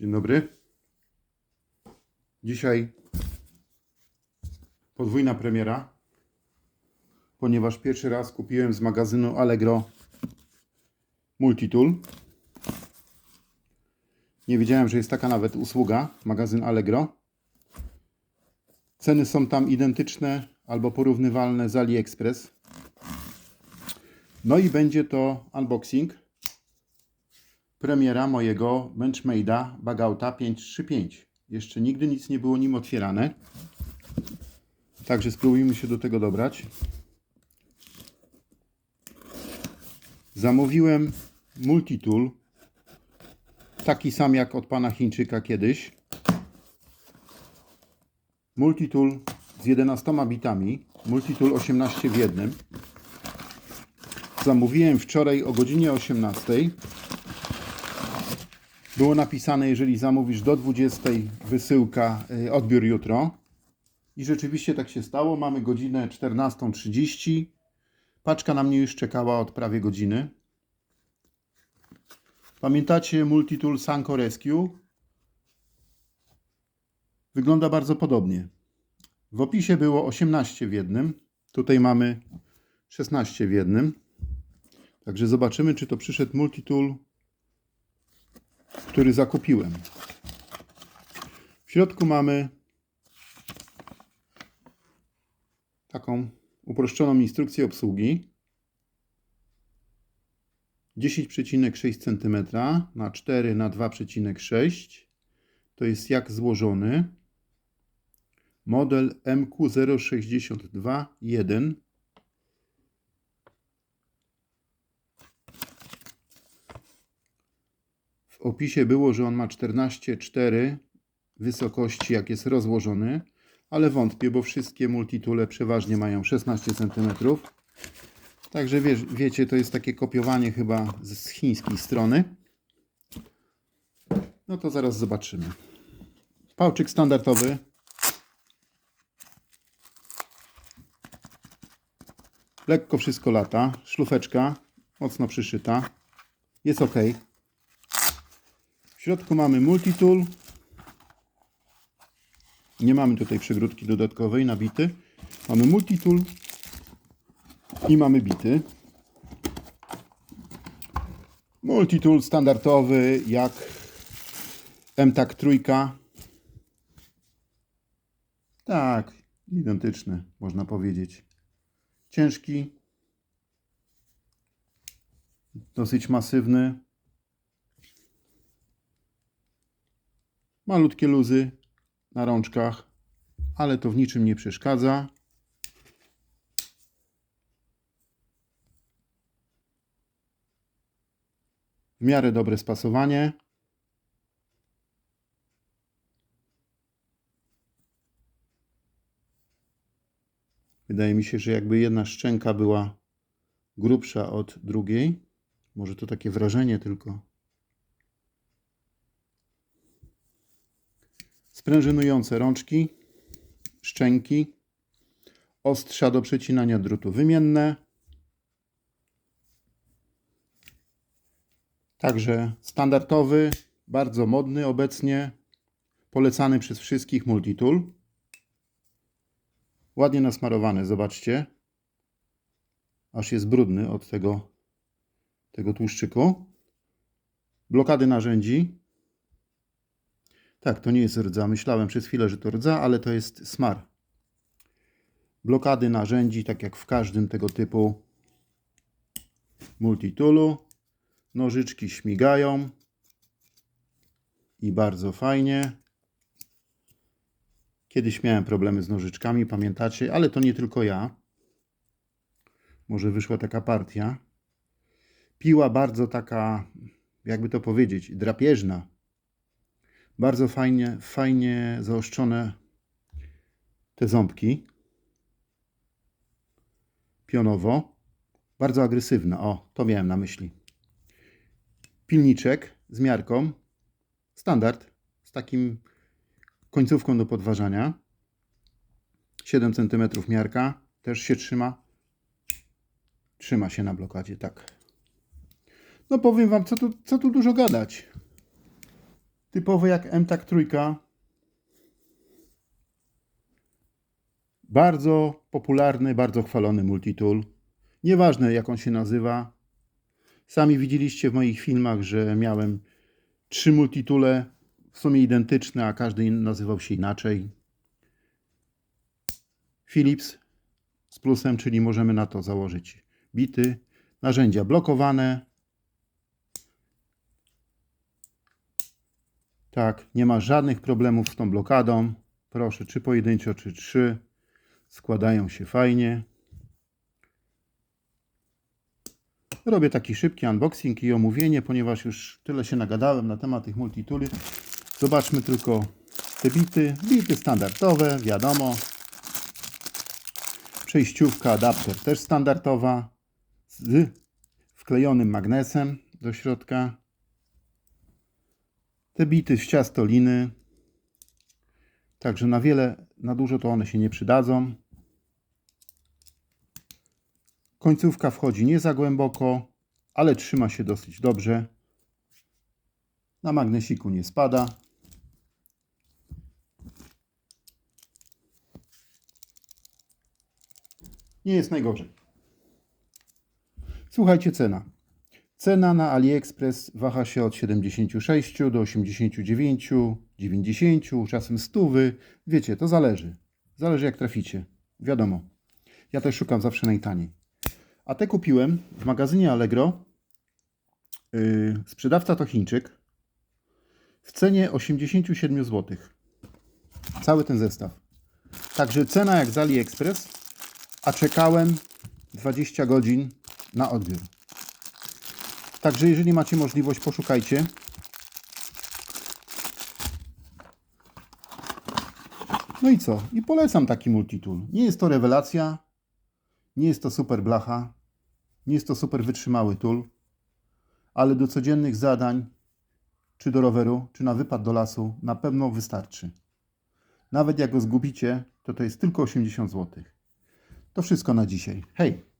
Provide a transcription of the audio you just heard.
Dzień dobry. Dzisiaj podwójna premiera, ponieważ pierwszy raz kupiłem z magazynu Allegro Multitool. Nie wiedziałem, że jest taka nawet usługa, magazyn Allegro. Ceny są tam identyczne albo porównywalne z AliExpress. No i będzie to unboxing premiera mojego Benchmade'a Bagauta 535. Jeszcze nigdy nic nie było nim otwierane. Także spróbujmy się do tego dobrać. Zamówiłem multitool. Taki sam jak od pana Chińczyka kiedyś. Multitool z 11 bitami. Multitool 18 w jednym. Zamówiłem wczoraj o godzinie 18. Było napisane, jeżeli zamówisz do 20 wysyłka, y, odbiór jutro. I rzeczywiście tak się stało. Mamy godzinę 14.30. Paczka na mnie już czekała od prawie godziny. Pamiętacie Multitool Sanko Rescue? Wygląda bardzo podobnie. W opisie było 18 w jednym. Tutaj mamy 16 w jednym. Także zobaczymy, czy to przyszedł Multitool który zakupiłem. W środku mamy taką uproszczoną instrukcję obsługi. 10,6 cm na 4 na 2,6 to jest jak złożony. Model MQ062.1 opisie było, że on ma 14,4 wysokości, jak jest rozłożony, ale wątpię, bo wszystkie multitule przeważnie mają 16 cm. Także wiesz, wiecie, to jest takie kopiowanie chyba z chińskiej strony. No to zaraz zobaczymy. Pałczyk standardowy. Lekko wszystko lata. Szlufeczka mocno przyszyta. Jest ok. Środku mamy multitool. Nie mamy tutaj przegródki dodatkowej na bity. Mamy multitool i mamy bity. Multitool standardowy jak MTAC trójka. Tak, identyczny można powiedzieć. Ciężki. Dosyć masywny. Malutkie luzy na rączkach, ale to w niczym nie przeszkadza. W miarę dobre spasowanie. Wydaje mi się, że jakby jedna szczęka była grubsza od drugiej. Może to takie wrażenie tylko. Sprężynujące rączki, szczęki, ostrza do przecinania drutu wymienne. Także standardowy, bardzo modny obecnie, polecany przez wszystkich multitool. Ładnie nasmarowany, zobaczcie. Aż jest brudny od tego, tego tłuszczyku. Blokady narzędzi, tak, to nie jest rdza. Myślałem przez chwilę, że to rdza, ale to jest smar. Blokady narzędzi, tak jak w każdym tego typu multitoolu. Nożyczki śmigają. I bardzo fajnie. Kiedyś miałem problemy z nożyczkami, pamiętacie, ale to nie tylko ja. Może wyszła taka partia. Piła bardzo taka, jakby to powiedzieć, drapieżna. Bardzo fajnie, fajnie zaostrzone te ząbki. Pionowo. Bardzo agresywna. O, to miałem na myśli. Pilniczek z miarką. Standard. Z takim końcówką do podważania. 7 cm miarka. Też się trzyma. Trzyma się na blokadzie, tak. No powiem Wam, co tu, co tu dużo gadać Typowo jak MTAK trójka. Bardzo popularny, bardzo chwalony multitool. Nieważne jak on się nazywa. Sami widzieliście w moich filmach, że miałem trzy multitule w sumie identyczne, a każdy nazywał się inaczej. Philips z plusem, czyli możemy na to założyć bity, narzędzia blokowane. Tak, nie ma żadnych problemów z tą blokadą. Proszę, czy pojedynczo, czy trzy. Składają się fajnie. Robię taki szybki unboxing i omówienie, ponieważ już tyle się nagadałem na temat tych multituli. Zobaczmy tylko te bity. Bity standardowe, wiadomo. Przejściówka, adapter też standardowa z wklejonym magnesem do środka. Te bity z ciastoliny. Także na wiele, na dużo to one się nie przydadzą. Końcówka wchodzi nie za głęboko, ale trzyma się dosyć dobrze. Na magnesiku nie spada. Nie jest najgorzej. Słuchajcie, cena. Cena na AliExpress waha się od 76 do 89, 90, czasem 100. Wiecie, to zależy. Zależy jak traficie. Wiadomo. Ja też szukam zawsze najtaniej. A te kupiłem w magazynie Allegro. Yy, sprzedawca to Chińczyk. W cenie 87 zł. Cały ten zestaw. Także cena jak z AliExpress, a czekałem 20 godzin na odbiór. Także jeżeli macie możliwość, poszukajcie. No i co? I polecam taki multitool. Nie jest to rewelacja, nie jest to super blacha, nie jest to super wytrzymały tool, ale do codziennych zadań, czy do roweru, czy na wypad do lasu, na pewno wystarczy. Nawet jak go zgubicie, to to jest tylko 80 zł. To wszystko na dzisiaj. Hej!